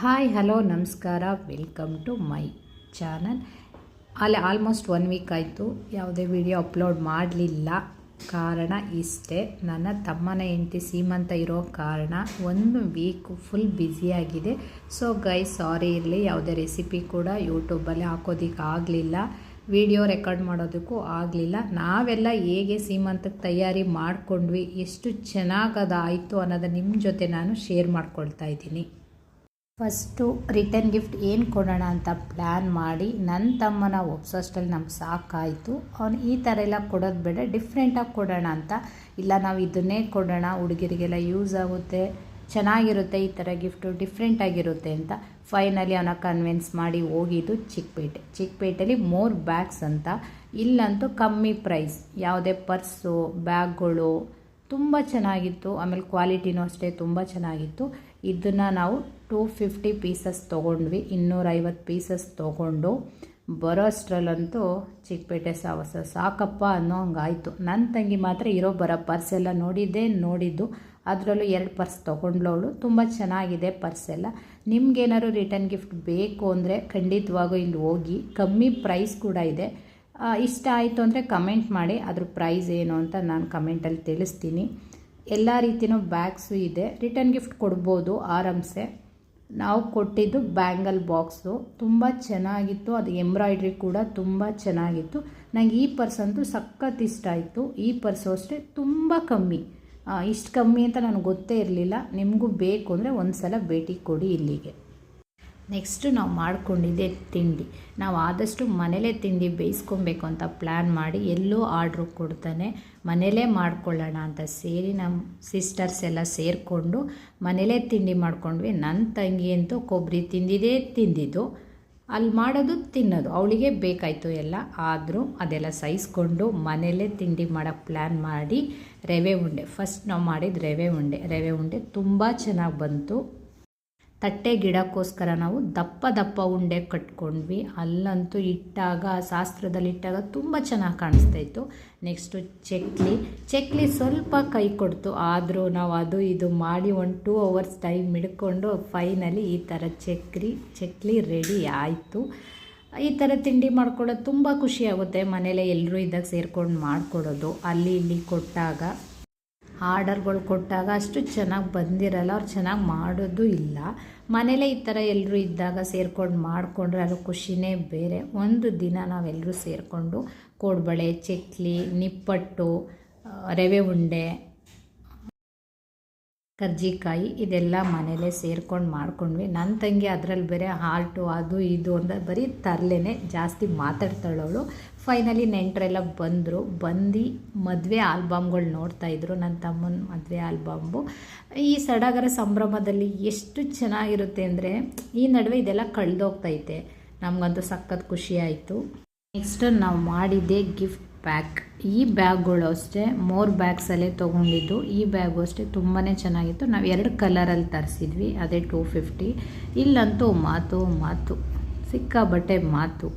Hi hello ನಮಸ್ಕಾರ. Welcome to my channel ಅಲ್ಲಿ almost one week ಆಯಿತು. ಯಾವುದೇ ವಿಡಿಯೋ ಅಪ್ಲೋಡ್ ಮಾಡಲಿಲ್ಲ. ಕಾರಣ ಇಷ್ಟೇ. ನನ್ನ ತಮ್ಮನ ಹೆಂಡತಿ ಸೀಮಂತ ಇರೋ ಕಾರಣ ಒಂದು ವೀಕ್ ಫುಲ್ ಬ್ಯುಸಿಯಾಗಿದೆ ಸೊ ಗೈ ಸಾರಿ ಇರಲಿ. ಯಾವುದೇ ರೆಸಿಪಿ ಕೂಡ ಯೂಟ್ಯೂಬಲ್ಲಿ ಹಾಕೋದಕ್ಕೆ ಆಗಲಿಲ್ಲ. ವಿಡಿಯೋ ರೆಕಾರ್ಡ್ ಮಾಡೋದಕ್ಕೂ ಆಗಲಿಲ್ಲ. ನಾವೆಲ್ಲ ಹೇಗೆ ಸೀಮಂತಕ್ಕೆ ತಯಾರಿ ಮಾಡಿಕೊಂಡ್ವಿ, ಎಷ್ಟು ಚೆನ್ನಾಗಿ ಅನ್ನೋದನ್ನು ಅನ್ನೋದು ನಿಮ್ಮ ಜೊತೆ ನಾನು ಶೇರ್ ಮಾಡ್ಕೊಳ್ತಾ ಇದ್ದೀನಿ. ಫಸ್ಟು ರಿಟರ್ನ್ ಗಿಫ್ಟ್ ಏನು ಕೊಡೋಣ ಅಂತ ಪ್ಲ್ಯಾನ್ ಮಾಡಿ ನನ್ನ ತಮ್ಮನ ಒಪ್ಸೋಷ್ಟಲ್ಲಿ ನಮ್ಗೆ ಸಾಕಾಯಿತು. ಅವ್ನು ಈ ಥರ ಎಲ್ಲ ಕೊಡೋದು ಬೇಡ ಡಿಫ್ರೆಂಟಾಗಿ ಕೊಡೋಣ ಅಂತ. ಇಲ್ಲ, ನಾವು ಇದನ್ನೇ ಕೊಡೋಣ, ಹುಡುಗಿರಿಗೆಲ್ಲ ಯೂಸ್ ಆಗುತ್ತೆ, ಚೆನ್ನಾಗಿರುತ್ತೆ ಈ ಥರ ಗಿಫ್ಟು ಡಿಫ್ರೆಂಟಾಗಿರುತ್ತೆ ಅಂತ. ಫೈನಲಿ ಅವನ ಕನ್ವಿನ್ಸ್ ಮಾಡಿ ಹೋಗಿದ್ದು ಚಿಕ್ಕಪೇಟೆ. ಚಿಕ್ಕಪೇಟೆಲಿ ಮೋರ್ ಬ್ಯಾಗ್ಸ್ ಅಂತ. ಇಲ್ಲಂತೂ ಕಮ್ಮಿ ಪ್ರೈಸ್ ಯಾವುದೇ ಪರ್ಸು ಬ್ಯಾಗ್ಗಳು ತುಂಬ ಚೆನ್ನಾಗಿತ್ತು. ಆಮೇಲೆ ಕ್ವಾಲಿಟಿನೂ ಅಷ್ಟೇ ತುಂಬ ಚೆನ್ನಾಗಿತ್ತು. ಇದನ್ನು ನಾವು ಟೂ ಫಿಫ್ಟಿ ಪೀಸಸ್ ತೊಗೊಂಡ್ವಿ. ಇನ್ನೂರೈವತ್ತು ಪೀಸಸ್ ತೊಗೊಂಡು ಬರೋ ಅಷ್ಟರಲ್ಲಂತೂ ಚಿಕ್ಕಪೇಟೆ ಸಾವಸ ಸಾಕಪ್ಪ ಅನ್ನೋ ಹಂಗಾಯಿತು. ನನ್ನ ತಂಗಿ ಮಾತ್ರ ಇರೋ ಬರೋ ಪರ್ಸ್ ಎಲ್ಲ ನೋಡಿದ್ದೆ ನೋಡಿದ್ದು. ಅದರಲ್ಲೂ ಎರಡು ಪರ್ಸ್ ತೊಗೊಂಡ್ಲವಳು ತುಂಬ ಚೆನ್ನಾಗಿದೆ ಪರ್ಸ್ ಎಲ್ಲ. ನಿಮ್ಗೇನಾದ್ರು ರಿಟರ್ನ್ ಗಿಫ್ಟ್ ಬೇಕು ಅಂದರೆ ಖಂಡಿತವಾಗೂ ಇಲ್ಲಿ ಹೋಗಿ. ಕಮ್ಮಿ ಪ್ರೈಸ್ ಕೂಡ ಇದೆ. ಇಷ್ಟ ಆಯಿತು ಅಂದರೆ ಕಮೆಂಟ್ ಮಾಡಿ. ಅದ್ರ ಪ್ರೈಸ್ ಏನು ಅಂತ ನಾನು ಕಮೆಂಟಲ್ಲಿ ತಿಳಿಸ್ತೀನಿ. ಎಲ್ಲ ರೀತಿಯೂ ಬ್ಯಾಗ್ಸು ಇದೆ. ರಿಟರ್ನ್ ಗಿಫ್ಟ್ ಕೊಡ್ಬೋದು ಆರಾಮ್ಸೆ. ನಾವು ಕೊಟ್ಟಿದ್ದು ಬ್ಯಾಂಗಲ್ ಬಾಕ್ಸು ತುಂಬ ಚೆನ್ನಾಗಿತ್ತು. ಅದು ಎಂಬ್ರಾಯ್ಡ್ರಿ ಕೂಡ ತುಂಬ ಚೆನ್ನಾಗಿತ್ತು. ನನಗೆ ಈ ಪರ್ಸ್ ಅಂತೂ ಸಖತ್ ಇಷ್ಟ ಆಯಿತು. ಈ ಪರ್ಸು ಅಷ್ಟೇ ತುಂಬ ಕಮ್ಮಿ. ಇಷ್ಟು ಕಮ್ಮಿ ಅಂತ ನನಗೆ ಗೊತ್ತೇ ಇರಲಿಲ್ಲ. ನಿಮಗೂ ಬೇಕು ಅಂದರೆ ಒಂದು ಸಲ ಭೇಟಿ ಕೊಡಿ ಇಲ್ಲಿಗೆ. ನೆಕ್ಸ್ಟು ನಾವು ಮಾಡ್ಕೊಂಡಿದ್ದೆ ತಿಂಡಿ. ನಾವು ಆದಷ್ಟು ಮನೇಲೇ ತಿಂಡಿ ಬೇಯಿಸ್ಕೊಬೇಕು ಅಂತ ಪ್ಲ್ಯಾನ್ ಮಾಡಿ ಎಲ್ಲೂ ಆರ್ಡ್ರು ಕೊಡ್ತಾನೆ. ಮನೇಲೇ ಮಾಡ್ಕೊಳ್ಳೋಣ ಅಂತ ಸೇರಿ ನಮ್ಮ ಸಿಸ್ಟರ್ಸ್ ಎಲ್ಲ ಸೇರಿಕೊಂಡು ಮನೇಲೇ ತಿಂಡಿ ಮಾಡ್ಕೊಂಡ್ವಿ. ನನ್ನ ತಂಗಿ ಅಂತೂ ಕೊಬ್ಬರಿ ತಿಂದಿದೇ ತಿಂದಿದ್ದು. ಅಲ್ಲಿ ಮಾಡೋದು ತಿನ್ನೋದು. ಅವಳಿಗೆ ಬೇಕಾಯಿತು ಎಲ್ಲ. ಆದರೂ ಅದೆಲ್ಲ ಸಹಿಸ್ಕೊಂಡು ಮನೇಲೇ ತಿಂಡಿ ಮಾಡೋಕ್ಕೆ ಪ್ಲ್ಯಾನ್ ಮಾಡಿ ರವೆ ಉಂಡೆ. ಫಸ್ಟ್ ನಾವು ಮಾಡಿದ ರವೆ ಉಂಡೆ. ರವೆ ಉಂಡೆ ತುಂಬ ಚೆನ್ನಾಗಿ ಬಂತು. ತಟ್ಟೆ ಗಿಡಕ್ಕೋಸ್ಕರ ನಾವು ದಪ್ಪ ದಪ್ಪ ಉಂಡೆ ಕಟ್ಕೊಂಡ್ವಿ. ಅಲ್ಲಂತೂ ಇಟ್ಟಾಗ ಶಾಸ್ತ್ರದಲ್ಲಿ ಇಟ್ಟಾಗ ತುಂಬ ಚೆನ್ನಾಗಿ ಕಾಣಿಸ್ತಾ ಇತ್ತು. ನೆಕ್ಸ್ಟು ಚಕ್ಲಿ. ಚಕ್ಲಿ ಸ್ವಲ್ಪ ಕೈ ಕೊಡ್ತು. ಆದರೂ ನಾವು ಅದು ಇದು ಮಾಡಿ ಒಂದು ಟೂ ಅವರ್ಸ್ ಟೈಮ್ ಹಿಡ್ಕೊಂಡು ಫೈನಲಿ ಈ ಥರ ಚಕ್ರಿ ಚಕ್ಲಿ ರೆಡಿ ಆಯಿತು. ಈ ಥರ ತಿಂಡಿ ಮಾಡ್ಕೊಳ್ಳೋದು ತುಂಬ ಖುಷಿಯಾಗುತ್ತೆ ಮನೇಲೆ ಎಲ್ಲರೂ ಇದ್ದಾಗ ಸೇರ್ಕೊಂಡು ಮಾಡಿಕೊಡೋದು. ಅಲ್ಲಿ ಇಲ್ಲಿ ಕೊಟ್ಟಾಗ ಆರ್ಡರ್ಗಳು ಕೊಟ್ಟಾಗ ಅಷ್ಟು ಚೆನ್ನಾಗಿ ಬಂದಿರಲ್ಲ, ಅವ್ರು ಚೆನ್ನಾಗಿ ಮಾಡೋದು ಇಲ್ಲ. ಮನೇಲೇ ಈ ಥರ ಎಲ್ಲರೂ ಇದ್ದಾಗ ಸೇರ್ಕೊಂಡು ಮಾಡಿಕೊಂಡ್ರೆ ಅದು ಖುಷಿನೇ ಬೇರೆ. ಒಂದು ದಿನ ನಾವೆಲ್ಲರೂ ಸೇರಿಕೊಂಡು ಕೋಡ್ಬಳೆ, ಚಕ್ಲಿ, ನಿಪ್ಪಟ್ಟು ರವೆ ಉಂಡೆ, ಕರ್ಜಿಕಾಯಿ ಇದೆಲ್ಲ ಮನೇಲೇ ಸೇರ್ಕೊಂಡು ಮಾಡ್ಕೊಂಡ್ವಿ. ನನ್ನ ತಂಗಿ ಅದರಲ್ಲಿ ಬೇರೆ ಹಾರ್ಟು ಅದು, ಇದು ಅಂತ ಬರೀ ತರಲೇನೆ ಜಾಸ್ತಿ ಮಾತಾಡ್ತಾಳವಳು. ಫೈನಲಿ ನೆಂಟರೆಲ್ಲ ಬಂದರು. ಬಂದು ಮದುವೆ ಆಲ್ಬಮ್ಗಳು ನೋಡ್ತಾಯಿದ್ರು ನನ್ನ ತಮ್ಮನ ಮದುವೆ ಆಲ್ಬಮ್ಮು ಈ ಸಡಗರ ಸಂಭ್ರಮದಲ್ಲಿ ಎಷ್ಟು ಚೆನ್ನಾಗಿರುತ್ತೆ ಅಂದರೆ ಈ ನಡುವೆ ಇದೆಲ್ಲ ಕಳೆದೋಗ್ತೈತೆ. ನಮಗಂತೂ ಸಖತ್ ಖುಷಿ ಆಯಿತು. ನೆಕ್ಸ್ಟ್ ನಾವು ಮಾಡಿದ್ದೆ ಗಿಫ್ಟ್ ಬ್ಯಾಗ್ ಈ ಬ್ಯಾಗ್ಗಳು ಅಷ್ಟೇ, ಮೋರ್ ಬ್ಯಾಗ್ಸಲ್ಲೇ ತೊಗೊಂಡಿದ್ದು. ಈ ಬ್ಯಾಗು ಅಷ್ಟೇ ತುಂಬಾ ಚೆನ್ನಾಗಿತ್ತು. ನಾವು ಎರಡು ಕಲರಲ್ಲಿ ತರಿಸಿದ್ವಿ, ಅದೇ ಟೂ ಫಿಫ್ಟಿ ಇಲ್ಲಂತೂ ಮಾತು ಮಾತು. ಸಿಕ್ಕಾಬಟ್ಟೆ ಮಾತು.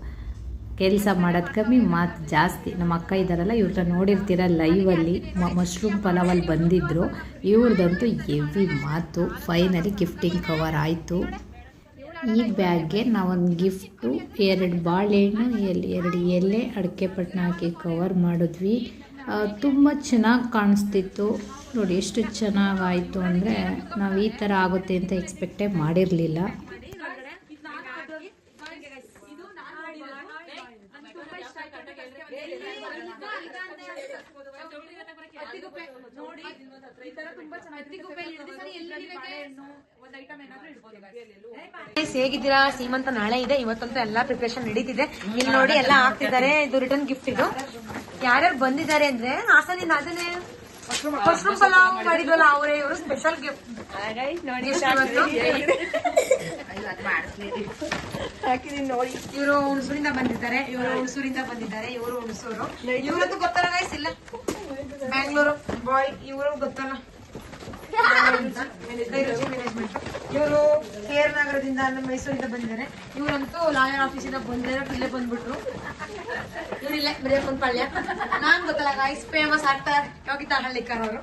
ಕೆಲಸ ಮಾಡೋದು ಕಮ್ಮಿ, ಮಾತು ಜಾಸ್ತಿ. ನಮ್ಮ ಅಕ್ಕ ಇದ್ದಾರಲ್ಲ ಇವ್ರನ್ನ ನೋಡಿರ್ತೀರ ಲೈವಲ್ಲಿ ಮಶ್ರೂಮ್ ಪಲಾವಲ್ಲಿ ಬಂದಿದ್ದರು ಇವ್ರದ್ದಂತೂ ಎವಿ ಮಾತು. ಫೈನಲಿ ಗಿಫ್ಟಿಂಗ್ ಕವರ್ ಆಯಿತು. ಈ ಬ್ಯಾಗ್ಗೆ ನಾವೊಂದು ಗಿಫ್ಟು ಎರಡು ಬಾಳೆಹಣ್ಣು ಎಲ್ಲಿ ಎರಡು ಎಲೆ, ಅಡಿಕೆ ಪಟ್ಟಣ ಹಾಕಿ ಕವರ್ ಮಾಡಿದ್ವಿ. ತುಂಬ ಚೆನ್ನಾಗಿ ಕಾಣಿಸ್ತಿತ್ತು. ನೋಡಿ, ಎಷ್ಟು ಚೆನ್ನಾಗಾಯಿತು ಅಂದರೆ ನಾವು ಈ ಥರ ಆಗುತ್ತೆ ಅಂತ ಎಕ್ಸ್ಪೆಕ್ಟೇ ಮಾಡಿರಲಿಲ್ಲ. ಹೇಗಿದ್ದೀರಾ? ಸೀಮಂತ ನಾಳೆ ಇದೆ. ಇವತ್ತಂತೂ ಎಲ್ಲಾ ಪ್ರಿಪರೇಷನ್ ನಡೀತಿದೆ. ಇಲ್ಲಿ ನೋಡಿ ಎಲ್ಲಾ ಆಗ್ತಿದ್ದಾರೆ ಇದು ರಿಟರ್ನ್ ಗಿಫ್ಟ್ ಇದು. ಯಾರ್ಯಾರು ಬಂದಿದ್ದಾರೆ ಅಂದ್ರೆ ಹಾಸನಿಂದ ಅದನ್ನೇ. ಫಸ್ಟ್ ಪಲಾವ್ ಮಾಡಿದ್ವಲ್ಲ. ಅವರೇ ಇವರು ಸ್ಪೆಷಲ್ ಗಿಫ್ಟ್ ಇವರು ಹುಣಸೂರಿಂದ ಬಂದಿದ್ದಾರೆ ಇವರು ಹುಣಸೂರಿಂದ ಬಂದಿದ್ದಾರೆ ಇವರು ಹುಣಸೂರು. ಇವರಂತೂ ಗೊತ್ತಲ್ಲ ಗೈಸ್ ಇಲ್ಲ. ಬ್ಯಾಂಗ್ಳೂರು ಬಾಯ್ ಇವರು ಗೊತ್ತಲ್ಲ. ಇವರು ಕೆ ಆರ್ ನಗರದಿಂದ ನಮ್ಮ ಮೈಸೂರಿಂದ ಬಂದಿದ್ದಾರೆ. ಇವರಂತೂ ಲಾಯರ್ ಆಫೀಸಿಂದ ಬಂದಿದ್ದಾರೆ ಇಲ್ಲೇ ಬಂದ್ಬಿಟ್ರು. ಇವ್ರಿಲ್ಲೇ ಬರೆಯಕೊಂಡ್ ಪಳ್ಯ. ನಾನ್ ಗೊತ್ತಲ್ಲ ಗೈಸ್ ಫೇಮಸ್ ಆಗ್ತಾರೆ ಯೋಗಿತಾ ಹಳ್ಳಿಕರ್ ಅವರು.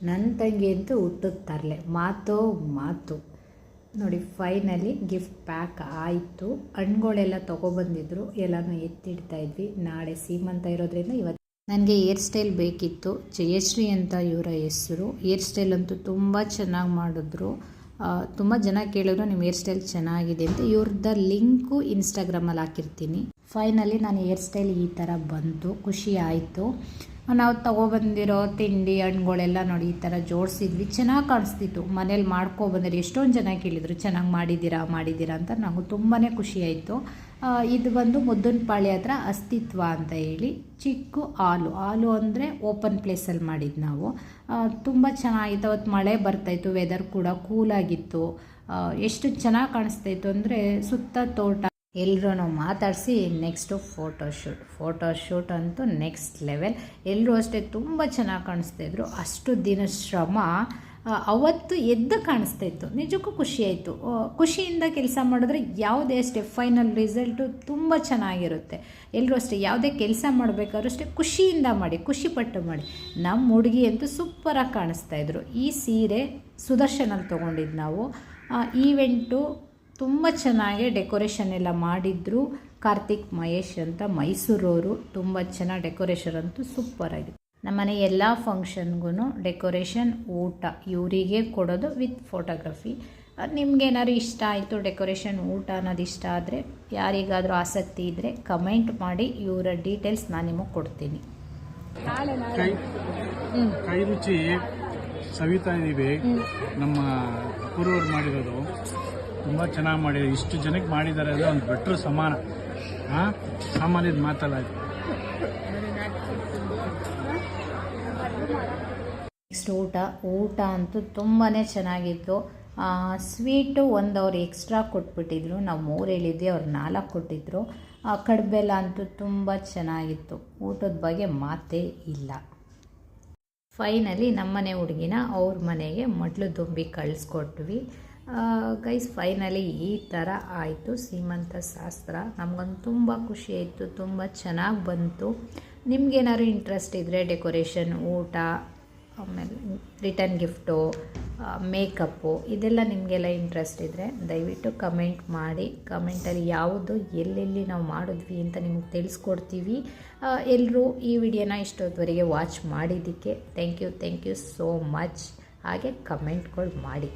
ನನ್ನ ತಂಗಿ ಅಂತೂ ಹುಟ್ಟದ ತರಲೆ. ಮಾತು ಮಾತು. ನೋಡಿ ಫೈನಲಿ ಗಿಫ್ಟ್ ಪ್ಯಾಕ್ ಆಯಿತು. ಹಣ್ಗಳೆಲ್ಲ ತೊಗೊಬಂದಿದ್ರು. ಎಲ್ಲನೂ ಎತ್ತಿಡ್ತಾ ಇದ್ವಿ. ನಾಳೆ ಸೀಮಂತ ಇರೋದ್ರಿಂದ ಇವತ್ತು ನನಗೆ ಏರ್ ಸ್ಟೈಲ್ ಬೇಕಿತ್ತು. ಜಯಶ್ರೀ ಅಂತ ಇವರ ಹೆಸರು. ಏರ್ ಸ್ಟೈಲ್ ಅಂತೂ ತುಂಬ ಚೆನ್ನಾಗಿ ಮಾಡಿದ್ರು. ತುಂಬ ಜನ ಕೇಳಿದ್ರು ನಿಮ್ಮ ಹೇರ್ ಸ್ಟೈಲ್ ಚೆನ್ನಾಗಿದೆ ಅಂತ. ಇವ್ರದ್ದ ಲಿಂಕು ಇನ್ಸ್ಟಾಗ್ರಾಮಲ್ಲಿ ಹಾಕಿರ್ತೀನಿ. ಫೈನಲಿ ನಾನು ಹೇರ್ ಸ್ಟೈಲ್ ಈ ಥರ ಬಂತು. ಖುಷಿ ಆಯಿತು. ನಾವು ತೊಗೊಬಂದಿರೋ ತಿಂಡಿ ಹಣ್ಣುಗಳೆಲ್ಲ ನೋಡಿ ಈ ಥರ ಜೋಡಿಸಿದ್ವಿ. ಚೆನ್ನಾಗಿ ಕಾಣಿಸ್ತಿತ್ತು. ಮನೇಲಿ ಮಾಡ್ಕೊಬಂದ್ರೆ ಎಷ್ಟೊಂದು ಜನ ಕೇಳಿದರು, ಚೆನ್ನಾಗಿ ಮಾಡಿದ್ದೀರಾ ಮಾಡಿದ್ದೀರಾ ಅಂತ ನನಗೂ ತುಂಬಾ ಖುಷಿ ಆಯಿತು. ಇದು ಬಂದು ಮುದ್ದನಪಾಳ್ಯ ಹತ್ರ ಅಸ್ತಿತ್ವ ಅಂತ ಹೇಳಿ ಚಿಕ್ಕ ಹಾಲು. ಹಾಲು ಅಂದರೆ ಓಪನ್ ಪ್ಲೇಸಲ್ಲಿ ಮಾಡಿದ್ದು ನಾವು. ತುಂಬ ಚೆನ್ನಾಗಿತ್ತು. ಅವತ್ತು ಮಳೆ ಬರ್ತಾಯಿತ್ತು ವೆದರ್ ಕೂಡ ಕೂಲಾಗಿತ್ತು ಎಷ್ಟು ಚೆನ್ನಾಗಿ ಕಾಣಿಸ್ತಾಯಿತ್ತು ಅಂದರೆ ಸುತ್ತ ತೋಟ ಎಲ್ಲರೂ ಮಾತಾಡಿಸಿ ನೆಕ್ಸ್ಟು ಫೋಟೋಶೂಟ್ ಫೋಟೋಶೂಟ್ ಅಂತೂ ನೆಕ್ಸ್ಟ್ ಲೆವೆಲ್. ಎಲ್ಲರೂ ಅಷ್ಟೇ ತುಂಬ ಚೆನ್ನಾಗಿ ಕಾಣಿಸ್ತಾಯಿದ್ರು ಅಷ್ಟು ದಿನ ಶ್ರಮ ಅವತ್ತು ಎದ್ದು ಕಾಣಿಸ್ತಾ ಇತ್ತು. ನಿಜಕ್ಕೂ ಖುಷಿ ಆಯಿತು. ಖುಷಿಯಿಂದ ಕೆಲಸ ಮಾಡಿದ್ರೆ ಯಾವುದೇ ಅಷ್ಟೇ ಫೈನಲ್ ರಿಸಲ್ಟು ತುಂಬ ಚೆನ್ನಾಗಿರುತ್ತೆ. ಎಲ್ಲರೂ ಅಷ್ಟೇ ಯಾವುದೇ ಕೆಲಸ ಮಾಡಬೇಕಾದ್ರೂ ಅಷ್ಟೇ ಖುಷಿಯಿಂದ ಮಾಡಿ, ಖುಷಿಪಟ್ಟು ಮಾಡಿ. ನಮ್ಮ ಹುಡುಗಿ ಅಂತೂ ಸೂಪರಾಗಿ ಕಾಣಿಸ್ತಾ ಇದ್ರು. ಈ ಸೀರೆ ಸುದರ್ಶನಲ್ಲಿ ತೊಗೊಂಡಿದ್ದು ನಾವು. ಈವೆಂಟು ತುಂಬ ಚೆನ್ನಾಗಿ ಡೆಕೋರೇಷನ್ ಎಲ್ಲ ಮಾಡಿದ್ರು. ಕಾರ್ತಿಕ್ ಮಹೇಶ್ ಅಂತ ಮೈಸೂರವರು ತುಂಬ ಚೆನ್ನಾಗಿ ಡೆಕೋರೇಷನ್ ಅಂತೂ ಸೂಪರ್ ಆಗಿದೆ. ನಮ್ಮನೆ ಎಲ್ಲ ಫಂಕ್ಷನ್ಗೂ ಡೆಕೋರೇಷನ್ ಊಟ. ಇವರಿಗೆ ಕೊಡೋದು ವಿತ್ ಫೋಟೋಗ್ರಫಿ. ನಿಮ್ಗೇನಾದ್ರು ಇಷ್ಟ ಆಯಿತು ಡೆಕೋರೇಷನ್ ಊಟ ಅನ್ನೋದು ಇಷ್ಟ ಆದರೆ ಯಾರಿಗಾದರೂ ಆಸಕ್ತಿ ಇದ್ದರೆ ಕಮೆಂಟ್ ಮಾಡಿ ಇವರ ಡೀಟೇಲ್ಸ್ ನಾನು ನಿಮಗೆ ಕೊಡ್ತೀನಿ. ಕೈ ರುಚಿ ಸವಿತಾ ಇವೆ ನಮ್ಮ ಮಾಡಿರೋದು. ತುಂಬ ಚೆನ್ನಾಗಿ ಮಾಡಿದ್ದಾರೆ ಇಷ್ಟು ಜನಕ್ಕೆ ಮಾಡಿದ್ದಾರೆ ಅಂದರೆ ಒಂದು ಬೆಟ್ರು ಸಮಾನ. ಹಾಂ ಸಾಮಾನ್ಯದ ಮಾತಲ್ಲ. ನೆಕ್ಸ್ಟ್ ಊಟ ಊಟ ಅಂತೂ ತುಂಬಾ ಚೆನ್ನಾಗಿತ್ತು. ಸ್ವೀಟು ಒಂದು ಅವ್ರು ಎಕ್ಸ್ಟ್ರಾ ಕೊಟ್ಬಿಟ್ಟಿದ್ರು. ನಾವು ಮೂರು ಹೇಳಿದ್ವಿ, ಅವ್ರು ನಾಲ್ಕು ಕೊಟ್ಟಿದ್ರು. ಕಡ್ಬೆಲ್ಲ ಅಂತೂ ತುಂಬ ಚೆನ್ನಾಗಿತ್ತು. ಊಟದ ಬಗ್ಗೆ ಮಾತೇ ಇಲ್ಲ. ಫೈನಲಿ ನಮ್ಮನೆ ಹುಡುಗಿನ ಅವ್ರ ಮನೆಗೆ ಮೊದಲು ದುಂಬಿ ಕಳಿಸ್ಕೊಟ್ವಿ. ಗೈಸ್ ಫೈನಲಿ ಈ ಥರ ಆಯಿತು ಸೀಮಂತ ಶಾಸ್ತ್ರ. ನಮಗೊಂದು ತುಂಬ ಖುಷಿ ಆಯಿತು, ತುಂಬ ಚೆನ್ನಾಗಿ ಬಂತು. ನಿಮ್ಗೇನಾದ್ರು ಇಂಟ್ರೆಸ್ಟ್ ಇದ್ದರೆ ಡೆಕೋರೇಷನ್ ಊಟ, ಆಮೇಲೆ ರಿಟರ್ನ್ ಗಿಫ್ಟು ಮೇಕಪ್ಪು ಇದೆಲ್ಲ ನಿಮಗೆಲ್ಲ ಇಂಟ್ರೆಸ್ಟ್ ಇದ್ದರೆ ದಯವಿಟ್ಟು ಕಮೆಂಟ್ ಮಾಡಿ. ಕಮೆಂಟಲ್ಲಿ ಯಾವುದು, ಎಲ್ಲೆಲ್ಲಿ ನಾವು ಮಾಡಿದ್ವಿ ಅಂತ ನಿಮ್ಗೆ ತಿಳಿಸ್ಕೊಡ್ತೀವಿ. ಎಲ್ಲರೂ ಈ ವಿಡಿಯೋನ ಇಷ್ಟೊತ್ತುವರೆಗೆ ವಾಚ್ ಮಾಡಿದ್ದಕ್ಕೆ thank you thank you so much ಹಾಗೆ ಕಮೆಂಟ್ಗಳು ಮಾಡಿ.